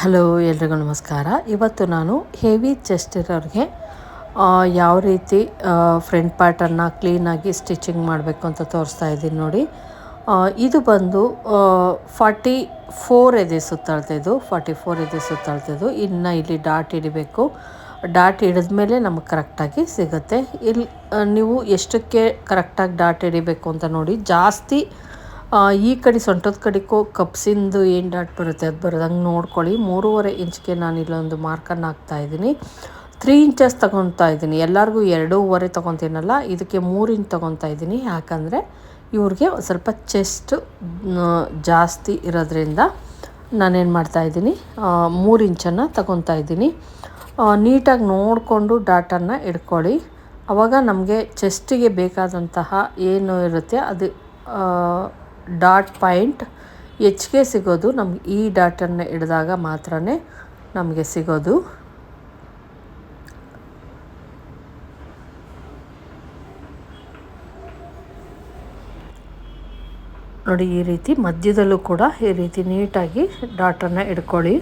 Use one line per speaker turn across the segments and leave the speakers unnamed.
Hello, ಎಲ್ರಿಗೂ ನಮಸ್ಕಾರ. ಇವತ್ತು ನಾನು ಹೆವಿ ಚೆಸ್ಟ್ ಇರೋರಿಗೆ ಯಾವ ರೀತಿ ಫ್ರಂಟ್ ಪಾರ್ಟನ್ನು ಕ್ಲೀನಾಗಿ ಸ್ಟಿಚಿಂಗ್ ಮಾಡಬೇಕು ಅಂತ ತೋರಿಸ್ತಾ ಇದ್ದೀನಿ ನೋಡಿ. ಇದು ಬಂದು ಫಾರ್ಟಿ ಫೋರ್ ಎದೆ ಸುತ್ತಾಳ್ತಿದ್ದು ಫಾರ್ಟಿ ಫೋರ್ ಎದೆ ಸುತ್ತಾಳ್ತಿದ್ದು ಇನ್ನು ಇಲ್ಲಿ ಡಾಟ್ ಹಿಡಿಬೇಕು. ಡಾಟ್ ಹಿಡಿದ್ಮೇಲೆ ನಮಗೆ ಕರೆಕ್ಟಾಗಿ ಸಿಗುತ್ತೆ. ಇಲ್ಲಿ ನೀವು ಎಷ್ಟಕ್ಕೆ ಕರೆಕ್ಟಾಗಿ ಡಾಟ್ ಹಿಡಿಬೇಕು ಅಂತ ನೋಡಿ. ಜಾಸ್ತಿ ಈ ಕಡೆ ಸೊಂಟದ ಕಡೆಗೂ ಕಪ್ಸಿಂದು ಏನು ಡಾಟ್ ಬರುತ್ತೆ ಅದು ಬರೋದಂಗೆ ನೋಡ್ಕೊಳ್ಳಿ. ಮೂರುವರೆ ಇಂಚ್ಗೆ ನಾನು ಇಲ್ಲೊಂದು ಮಾರ್ಕನ್ನು ಹಾಕ್ತಾ ಇದ್ದೀನಿ. ತ್ರೀ ಇಂಚಸ್ ತೊಗೊತಾ ಇದ್ದೀನಿ. ಎಲ್ಲರಿಗೂ ಎರಡೂವರೆ ತೊಗೊತೀನಲ್ಲ, ಇದಕ್ಕೆ ಮೂರು ಇಂಚ್ ತೊಗೊತಾ ಇದ್ದೀನಿ. ಯಾಕಂದರೆ ಇವ್ರಿಗೆ ಸ್ವಲ್ಪ ಚೆಸ್ಟ್ ಜಾಸ್ತಿ ಇರೋದ್ರಿಂದ ನಾನೇನು ಮಾಡ್ತಾ ಇದ್ದೀನಿ ಮೂರು ಇಂಚನ್ನು ತಗೊತಾ ಇದ್ದೀನಿ. ನೀಟಾಗಿ ನೋಡಿಕೊಂಡು ಡಾಟನ್ನು ಇಟ್ಕೊಳ್ಳಿ ಆವಾಗ ನಮಗೆ ಚೆಸ್ಟಿಗೆ ಬೇಕಾದಂತಹ ಏನು ಇರುತ್ತೆ ಅದು ಡಾಟ್ ಪಾಯಿಂಟ್ ಹೆಚ್ಚಿಗೆ ಸಿಗೋದು ನಮ್ಗೆ ಈ ಡಾಟನ್ನು ಹಿಡಿದಾಗ ಮಾತ್ರ ನಮಗೆ ಸಿಗೋದು. ನೋಡಿ ಈ ರೀತಿ ಮಧ್ಯದಲ್ಲೂ ಕೂಡ ಈ ರೀತಿ ನೀಟಾಗಿ ಡಾಟನ್ನು ಹಿಡ್ಕೊಳ್ಳಿ.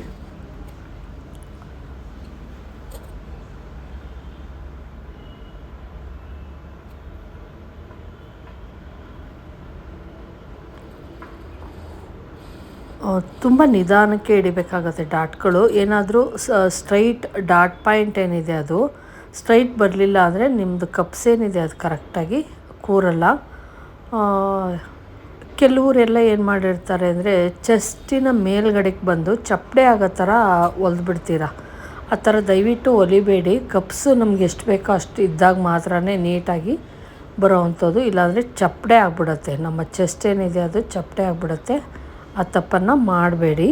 ತುಂಬ ನಿಧಾನಕ್ಕೆ ಹಿಡಿಬೇಕಾಗತ್ತೆ ಡಾಟ್ಗಳು. ಏನಾದರೂ ಸ್ಟ್ರೈಟ್ ಡಾಟ್ ಪಾಯಿಂಟ್ ಏನಿದೆ ಅದು, ಸ್ಟ್ರೈಟ್ ಬರಲಿಲ್ಲ ಅಂದರೆ ನಿಮ್ಮದು ಕಪ್ಸ್ ಏನಿದೆ ಅದು ಕರೆಕ್ಟಾಗಿ ಕೂರಲ್ಲ. ಕೆಲವರೆಲ್ಲ ಏನು ಮಾಡಿರ್ತಾರೆ ಅಂದರೆ ಚೆಸ್ಟಿನ ಮೇಲ್ಗಡೆಗೆ ಬಂದು ಚಪ್ಪಡೆ ಆಗೋ ಥರ ಹೊಲ್ದ್ಬಿಡ್ತೀರ ಆ ಥರ ದಯವಿಟ್ಟು ಹೊಲಿಬೇಡಿ ಕಪ್ಸು ನಮ್ಗೆ ಎಷ್ಟು ಬೇಕೋ ಅಷ್ಟು ಇದ್ದಾಗ ಮಾತ್ರ ನೀಟಾಗಿ ಬರೋವಂಥದ್ದು ಇಲ್ಲಾಂದರೆ ಚಪ್ಪಡೆ ಆಗಿಬಿಡುತ್ತೆ. ನಮ್ಮ ಚೆಸ್ಟ್ ಏನಿದೆ ಅದು ಚಪ್ಪಡೆ ಆಗಿಬಿಡುತ್ತೆ. ಆ ತಪ್ಪನ್ನು ಮಾಡಬೇಡಿ.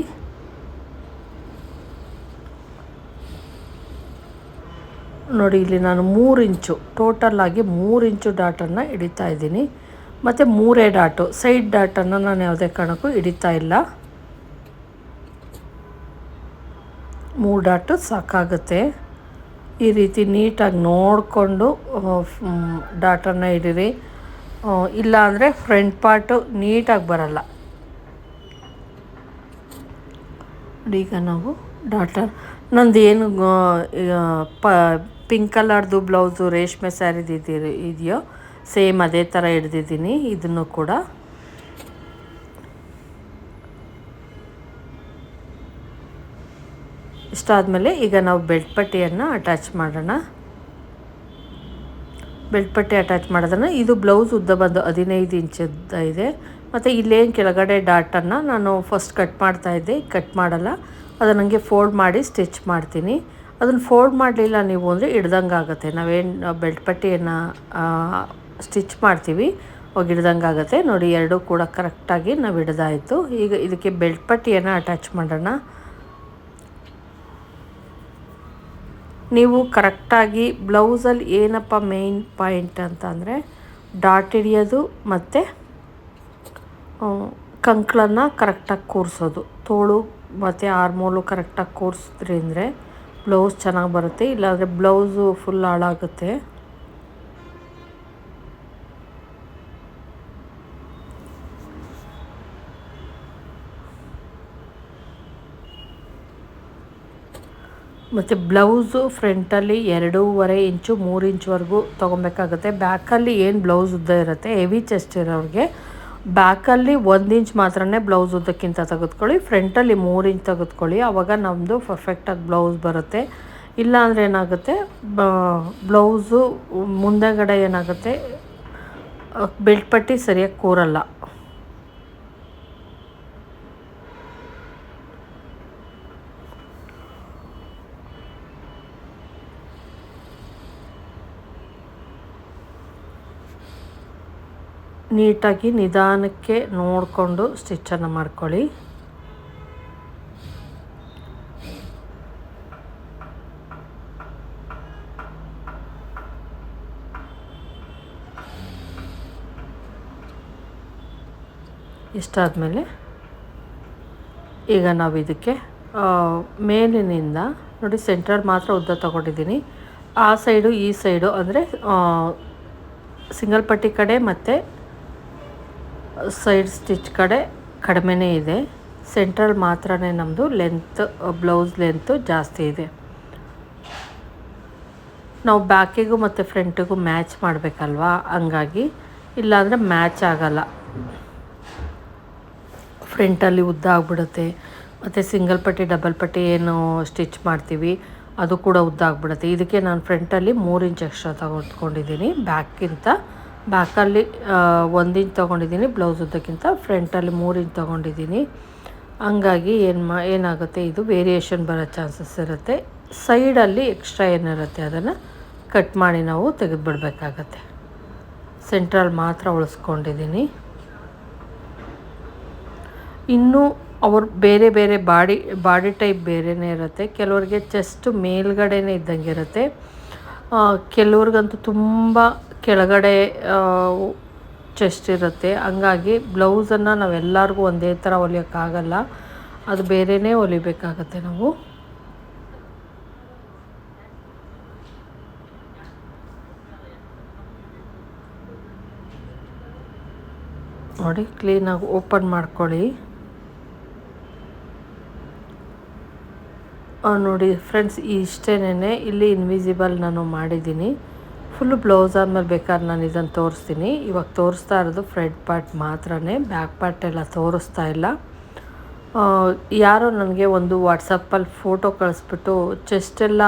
ನೋಡಿ, ಇಲ್ಲಿ ನಾನು ಮೂರು ಇಂಚು, ಟೋಟಲ್ ಆಗಿ ಮೂರು ಇಂಚು ಡಾಟನ್ನು ಹಿಡಿತಾ ಇದ್ದೀನಿ. ಮತ್ತು ಮೂರೇ ಡಾಟು, ಸೈಡ್ ಡಾಟನ್ನು ನಾನು ಯಾವುದೇ ಕಾರಣಕ್ಕೂ ಹಿಡಿತಾ ಇಲ್ಲ. ಮೂರು ಡಾಟು ಸಾಕಾಗುತ್ತೆ. ಈ ರೀತಿ ನೀಟಾಗಿ ನೋಡಿಕೊಂಡು ಡಾಟನ್ನು ಹಿಡೀರಿ. ಇಲ್ಲ ಅಂದರೆ ಫ್ರಂಟ್ ಪಾರ್ಟು ನೀಟಾಗಿ ಬರಲ್ಲ. ನೋಡಿ ಈಗ ನಾವು ಡಾಟರ್ ನಂದು ಏನು ಪ, ಪಿಂಕ್ ಕಲರ್ದು ಬ್ಲೌಸು ರೇಷ್ಮೆ ಸ್ಯಾರಿದು ಇದೆಯೋ, ಸೇಮ್ ಅದೇ ಥರ ಹಿಡ್ದಿದ್ದೀನಿ, ಇದನ್ನು ಕೂಡ. ಇಷ್ಟಾದಮೇಲೆ ಈಗ ನಾವು ಬೆಲ್ಟ್ ಪಟ್ಟಿಯನ್ನು ಅಟ್ಯಾಚ್ ಮಾಡೋಣ. ಬೆಲ್ಟ್ ಪಟ್ಟಿ ಅಟ್ಯಾಚ್ ಮಾಡೋದನ್ನು, ಇದು ಬ್ಲೌಸ್ ಉದ್ದ ಬಂದು ಹದಿನೈದು ಇಂಚದ್ದು ಇದೆ. ಮತ್ತು ಇಲ್ಲೇನು ಕೆಳಗಡೆ ಡಾಟನ್ನು ನಾನು ಫಸ್ಟ್ ಕಟ್ ಮಾಡ್ತಾ ಇದ್ದೆ ಕಟ್ ಮಾಡಲ್ಲ. ಅದನ್ನು ನನಗೆ ಫೋಲ್ಡ್ ಮಾಡಿ ಸ್ಟಿಚ್ ಮಾಡ್ತೀನಿ. ಅದನ್ನು ಫೋಲ್ಡ್ ಮಾಡಲಿಲ್ಲ ನೀವು ಅಂದರೆ ಹಿಡ್ದಂಗೆ ಆಗುತ್ತೆ. ನಾವೇನು ಬೆಲ್ಟ್ ಪಟ್ಟಿಯನ್ನು ಸ್ಟಿಚ್ ಮಾಡ್ತೀವಿ, ಅವಾಗ ಹಿಡ್ದಂಗೆ ಆಗುತ್ತೆ. ನೋಡಿ, ಎರಡೂ ಕೂಡ ಕರೆಕ್ಟಾಗಿ ನಾವು ಹಿಡ್ದಾಯಿತು. ಈಗ ಇದಕ್ಕೆ ಬೆಲ್ಟ್ ಪಟ್ಟಿಯನ್ನು ಅಟ್ಯಾಚ್ ಮಾಡೋಣ. ನೀವು ಕರೆಕ್ಟಾಗಿ ಬ್ಲೌಸಲ್ಲಿ ಏನಪ್ಪ ಮೇಯ್ನ್ ಪಾಯಿಂಟ್ ಅಂತ ಅಂದರೆ ಡಾಟ್ ಹಿಡಿಯೋದು ಮತ್ತು ಕಂಕ್ಳನ್ನು ಕರೆಕ್ಟಾಗಿ ಕೂರಿಸೋದು. ತೋಳು ಮತ್ತು ಆರ್ಮೋಲು ಕರೆಕ್ಟಾಗಿ ಕೂರಿಸಿದ್ರಿ ಅಂದರೆ ಬ್ಲೌಸ್ ಚೆನ್ನಾಗಿ ಬರುತ್ತೆ. ಇಲ್ಲಾಂದರೆ ಬ್ಲೌಸು ಫುಲ್ ಹಾಳಾಗುತ್ತೆ. ಮತ್ತು ಬ್ಲೌಸು ಫ್ರಂಟಲ್ಲಿ ಎರಡೂವರೆ ಇಂಚು, ಮೂರು ಇಂಚ್ವರೆಗೂ ತೊಗೊಬೇಕಾಗುತ್ತೆ. ಬ್ಯಾಕಲ್ಲಿ ಏನು ಬ್ಲೌಸ್ ಉದ್ದ ಇರುತ್ತೆ? ಹೆವಿ ಚೆಸ್ಟ್ ಇರೋರಿಗೆ ಬ್ಯಾಕಲ್ಲಿ ಒಂದು ಇಂಚ್ ಮಾತ್ರನೇ ಬ್ಲೌಸ್ ಉದ್ದಕ್ಕಿಂತ ತೆಗೆದುಕೊಳ್ಳಿ. ಫ್ರಂಟಲ್ಲಿ ಮೂರು ಇಂಚ್ ತೆಗೆದುಕೊಳ್ಳಿ. ಆವಾಗ ನಮ್ಮದು ಪರ್ಫೆಕ್ಟಾಗಿ ಬ್ಲೌಸ್ ಬರುತ್ತೆ. ಇಲ್ಲಾಂದರೆ ಏನಾಗುತ್ತೆ? ಬ್ಲೌಸು ಮುಂದೆಗಡೆ ಏನಾಗುತ್ತೆ? ಬೆಲ್ಟ್ ಪಟ್ಟಿ ಸರಿಯಾಗಿ ಕೂರಲ್ಲ. ನೀಟಾಗಿ ನಿಧಾನಕ್ಕೆ ನೋಡಿಕೊಂಡು ಸ್ಟಿಚ್ಚನ್ನು ಮಾಡ್ಕೊಳ್ಳಿ. ಇಷ್ಟಾದಮೇಲೆ ಈಗ ನಾವು ಇದಕ್ಕೆ ಮೇಲಿನಿಂದ ನೋಡಿ ಸೆಂಟ್ರಲ್ ಮಾತ್ರ ಉದ್ದ ತಗೊಂಡಿದ್ದೀನಿ. ಆ ಸೈಡು, ಈ ಸೈಡು ಅಂದರೆ ಸಿಂಗಲ್ ಪಟ್ಟಿ ಕಡೆ ಮತ್ತು ಸೈಡ್ ಸ್ಟಿಚ್ ಕಡೆ ಕಡಿಮೆನೇ ಇದೆ. ಸೆಂಟ್ರಲ್ ಮಾತ್ರನೇ ನಮ್ಮದು ಲೆಂತ್, ಬ್ಲೌಸ್ ಲೆಂತು ಜಾಸ್ತಿ ಇದೆ. ನಾವು ಬ್ಯಾಕಿಗೂ ಮತ್ತು ಫ್ರಂಟಿಗೂ ಮ್ಯಾಚ್ ಮಾಡಬೇಕಲ್ವಾ? ಹಂಗಾಗಿ ಇಲ್ಲಾಂದರೆ ಮ್ಯಾಚ್ ಆಗಲ್ಲ. ಫ್ರಂಟಲ್ಲಿ ಉದ್ದ ಆಗಿಬಿಡುತ್ತೆ. ಮತ್ತು ಸಿಂಗಲ್ ಪಟ್ಟಿ, ಡಬಲ್ ಪಟ್ಟಿ ಏನು ಸ್ಟಿಚ್ ಮಾಡ್ತೀವಿ, ಅದು ಕೂಡ ಉದ್ದ ಆಗಿಬಿಡುತ್ತೆ. ಇದಕ್ಕೆ ನಾನು ಫ್ರಂಟಲ್ಲಿ ಮೂರು ಇಂಚ್ ಎಕ್ಸ್ಟ್ರಾ ತಗೊಂಡ್ಕೊಂಡಿದ್ದೀನಿ. ಬ್ಯಾಕ್ಗಿಂತ ಬ್ಯಾಕಲ್ಲಿ ಒಂದು ಇಂಚ್ ತೊಗೊಂಡಿದ್ದೀನಿ, ಬ್ಲೌಸ್ ಉದ್ದಕ್ಕಿಂತ ಫ್ರಂಟಲ್ಲಿ ಮೂರು ಇಂಚ್ ತೊಗೊಂಡಿದ್ದೀನಿ. ಹಂಗಾಗಿ ಏನು ಮಾ, ಏನಾಗುತ್ತೆ, ಇದು ವೇರಿಯೇಷನ್ ಬರೋ ಚಾನ್ಸಸ್ ಇರುತ್ತೆ. ಸೈಡಲ್ಲಿ ಎಕ್ಸ್ಟ್ರಾ ಏನಿರುತ್ತೆ, ಅದನ್ನು ಕಟ್ ಮಾಡಿ ನಾವು ತೆಗೆದುಬಿಡ್ಬೇಕಾಗತ್ತೆ. ಸೆಂಟ್ರಲ್ ಮಾತ್ರ ಉಳಿಸ್ಕೊಂಡಿದ್ದೀನಿ. ಇನ್ನೂ ಅವ್ರು ಬೇರೆ ಬೇರೆ ಬಾಡಿ ಬಾಡಿ ಟೈಪ್ ಬೇರೆಯೇ ಇರುತ್ತೆ. ಕೆಲವ್ರಿಗೆ ಚೆಸ್ಟ್ ಮೇಲ್ಗಡೆನೇ ಇದ್ದಂಗೆ ಇರುತ್ತೆ. ಕೆಲವ್ರಿಗಂತೂ ತುಂಬ ಕೆಳಗಡೆ ಚೆಸ್ಟ್ ಇರುತ್ತೆ. ಹಂಗಾಗಿ ಬ್ಲೌಸನ್ನು ನಾವೆಲ್ಲರಿಗೂ ಒಂದೇ ಥರ ಹೊಲಿಯೋಕ್ಕಾಗಲ್ಲ. ಅದು ಬೇರೆಯೇ ಹೊಲಿಬೇಕಾಗತ್ತೆ ನಾವು. ನೋಡಿ, ಕ್ಲೀನಾಗಿ ಓಪನ್ ಮಾಡ್ಕೊಳ್ಳಿ. ನೋಡಿ, ಫ್ರೆಂಡ್ಸ್ ಇಷ್ಟೇನೆ ಇಲ್ಲಿ ಇನ್ವಿಸಿಬಲ್ ನಾನು ಮಾಡಿದ್ದೀನಿ. ಫುಲ್ಲು ಬ್ಲೌಸ್ ಆದಮೇಲೆ ಬೇಕಾದ್ರೆ ನಾನು ಇದನ್ನು ತೋರಿಸ್ತೀನಿ. ಇವಾಗ ತೋರಿಸ್ತಾ ಇರೋದು ಫ್ರಂಟ್ ಪಾರ್ಟ್ ಮಾತ್ರನೇ ಬ್ಯಾಕ್ ಪಾರ್ಟ್ ಎಲ್ಲ ತೋರಿಸ್ತಾ ಇಲ್ಲ. ಯಾರೋ ನನಗೆ ಒಂದು ವಾಟ್ಸಪ್ಪಲ್ಲಿ ಫೋಟೋ ಕಳಿಸ್ಬಿಟ್ಟು ಚೆಸ್ಟೆಲ್ಲ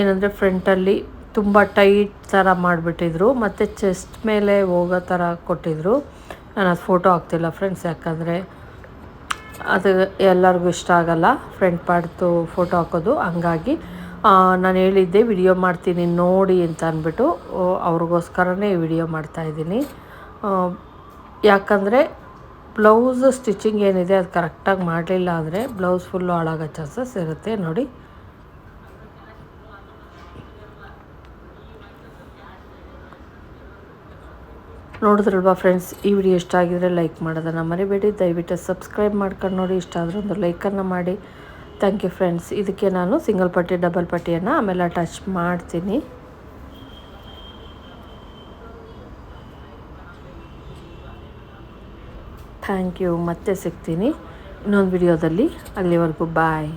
ಏನಂದರೆ ಫ್ರಂಟಲ್ಲಿ ತುಂಬ ಟೈಟ್ ಥರ ಮಾಡಿಬಿಟ್ಟಿದ್ರು. ಮತ್ತು ಚೆಸ್ಟ್ ಮೇಲೆ ಹೋಗೋ ಥರ ಕೊಟ್ಟಿದ್ರು. ನಾನು ಅದು ಫೋಟೋ ಹಾಕ್ತಿಲ್ಲ ಫ್ರೆಂಡ್ಸ್ ಯಾಕಂದರೆ ಅದು ಎಲ್ಲರಿಗೂ ಇಷ್ಟ ಆಗಲ್ಲ ಫ್ರಂಟ್ ಪಾರ್ಟ್ದು ಫೋಟೋ ಹಾಕೋದು. ಹಂಗಾಗಿ ನಾನು ಹೇಳಿದ್ದೆ ವಿಡಿಯೋ ಮಾಡ್ತೀನಿ ನೋಡಿ ಅಂತ ಅಂದ್ಬಿಟ್ಟು ಅವ್ರಿಗೋಸ್ಕರನೇ ವಿಡಿಯೋ ಮಾಡ್ತಾಯಿದ್ದೀನಿ ಯಾಕಂದರೆ ಬ್ಲೌಸ್ ಸ್ಟಿಚಿಂಗ್ ಏನಿದೆ ಅದು ಕರೆಕ್ಟಾಗಿ ಮಾಡಲಿಲ್ಲ ಅಂದರೆ ಬ್ಲೌಸ್ ಫುಲ್ಲು ಹಾಳಾಗೋ ಚಾನ್ಸಸ್ ಇರುತ್ತೆ ನೋಡಿ. ನೋಡಿದ್ರಲ್ವಾ ಫ್ರೆಂಡ್ಸ್, ಈ ವಿಡಿಯೋ ಇಷ್ಟ ಆಗಿದ್ರೆ ಲೈಕ್ ಮಾಡೋದನ್ನು ಮರಿಬೇಡಿ. ದಯವಿಟ್ಟು ಸಬ್ಸ್ಕ್ರೈಬ್ ಮಾಡ್ಕೊಂಡು ನೋಡಿ, ಇಷ್ಟ ಆದರೆ ಒಂದು ಲೈಕನ್ನು ಮಾಡಿ. ಥ್ಯಾಂಕ್ ಯು ಫ್ರೆಂಡ್ಸ್ ಇದಕ್ಕೆ ನಾನು ಸಿಂಗಲ್ ಪಟ್ಟಿ ಡಬಲ್ ಪಟ್ಟಿಯನ್ನು ಆಮೇಲೆ ಅಟ್ಯಾಚ್ ಮಾಡ್ತೀನಿ. ಥ್ಯಾಂಕ್ ಯು ಮತ್ತೆ ಸಿಗ್ತೀನಿ ಇನ್ನೊಂದು ವಿಡಿಯೋದಲ್ಲಿ ಅಲ್ಲಿವರೆಗೂ ಬಾಯ್